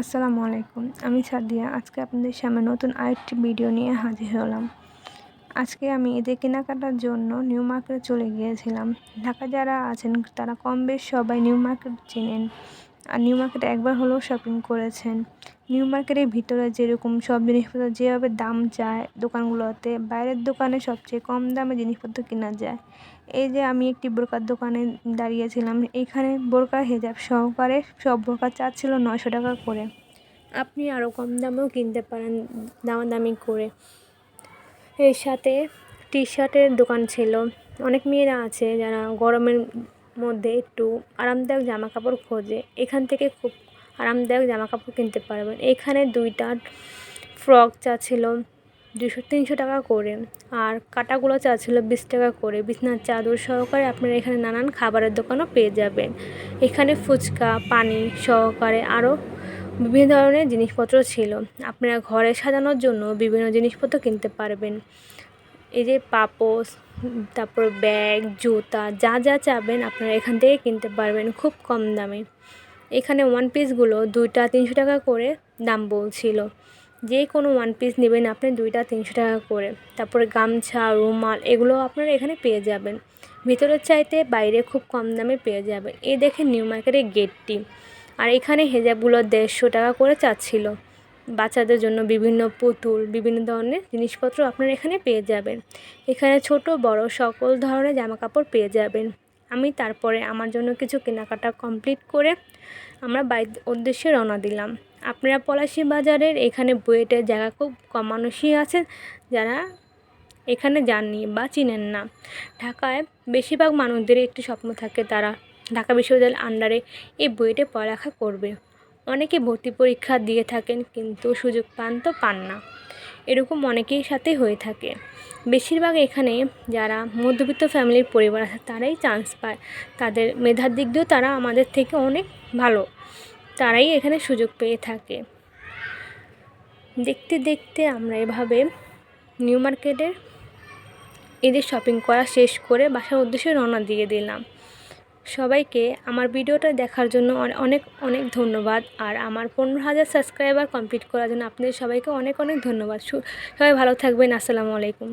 আসসালামু আলাইকুম, আমি সাদিয়া। আজকে আপনাদের সামনে নতুন আরেকটি ভিডিও নিয়ে হাজির হলাম। আজকে আমি এদের কেনাকাটার জন্য নিউ মার্কেটে চলে গিয়েছিলাম। ঢাকা যারা আছেন, তারা কম বেশ সবাই নিউ মার্কেট চেনেন। আর নিউ মার্কেটে একবার হলেও শপিং করেছেন। নিউ মার্কেটের ভিতরে যেরকম সব জিনিসপত্র, যেভাবে দাম যায় দোকানগুলোতে, বাইরের দোকানে সবচেয়ে কম দামে জিনিসপত্র কেনা যায়। এই যে আমি একটি বোরকার দোকানে দাঁড়িয়েছিলাম, এখানে বোরকার হেজাব সহকারে সব বোরকা চাচ্ছিল নয়শো টাকা করে। আপনি আরও কম দামেও কিনতে পারেন দামাদামি করে। এর সাথে টি শার্টের দোকান ছিল। অনেক মেয়েরা আছে যারা গরমের মধ্যে একটু আরামদায়ক জামা কাপড় খোঁজে। এখান থেকে খুব আরামদায়ক জামা কাপড় কিনতে পারবেন। এখানে দুইটা ফ্রক চা ছিল দুশো, তিনশো টাকা করে আর কাটাগুলো চা ছিল বিশ টাকা করে। বিছনার চাদর সহকারে আপনারা এখানে নানান খাবারের দোকানও পেয়ে যাবেন। এখানে ফুচকা, পানি সহকারে আরও বিভিন্ন ধরনের জিনিসপত্র ছিল। আপনারা ঘরে সাজানোর জন্য বিভিন্ন জিনিসপত্র কিনতে পারবেন। এই যে পাপোস তারপর ব্যাগ, জুতা, যা যা চাবেন আপনারা এখান থেকে কিনতে পারবেন খুব কম দামে। এখানে ওয়ান পিসগুলো দুইটা তিনশো টাকা করে দাম বলছিল। যে কোনো ওয়ান পিস নেবেন আপনি দুইটা তিনশো টাকা করে। তারপরে গামছা, রুমাল এগুলো আপনারা এখানে পেয়ে যাবেন। ভিতরের চাইতে বাইরে খুব কম দামে পেয়ে যাবেন। এই দেখে নিউ মার্কেটের গেটটি। আর এখানে হেজাবগুলো দেড়শো টাকা করে চাচ্ছিল। বাচ্চাদের জন্য বিভিন্ন পুতুল, বিভিন্ন ধরনের জিনিসপত্র আপনারা এখানে পেয়ে যাবেন। এখানে ছোট, বড় সকল ধরনের জামা কাপড় পেয়ে যাবেন। আমি তারপরে আমার জন্য কিছু কেনাকাটা কমপ্লিট করে আমরা বাড়ির উদ্দেশ্যে রওনা দিলাম। আপনারা পলাশি বাজারের এখানে বুয়েটের জায়গা খুব কম মানুষই আছেন যারা এখানে যাননি বা চিনেন না। ঢাকায় বেশিরভাগ মানুষদের একটি স্বপ্ন থাকে তারা ঢাকা বিশ্ববিদ্যালয়ের আন্ডারে এই বুয়েটে পড়ালেখা করবে। অনেকে ভর্তি পরীক্ষা দিয়ে থাকেন কিন্তু সুযোগ পান তো পান না। এরকম অনেকের সাথেই হয়ে থাকে। বেশিরভাগ এখানে যারা মধ্যবিত্ত ফ্যামিলির পরিবার আছে, তারাই চান্স পায়। তাদের মেধার দিক দিয়েও তারা আমাদের থেকে অনেক ভালো। তারাই এখানে সুযোগ পেয়ে থাকে। দেখতে দেখতে আমরা এভাবে নিউ মার্কেটের এদের শপিং করা শেষ করে বাসার উদ্দেশ্যে রওনা দিয়ে দিলাম। সবাইকে আমার ভিডিওটা দেখার জন্য অনেক অনেক ধন্যবাদ। আর আমার পনেরো হাজার সাবস্ক্রাইবার কমপ্লিট করার জন্য আপনাদের সবাইকে অনেক অনেক ধন্যবাদ। সবাই ভালো থাকবেন। আসসালামু আলাইকুম।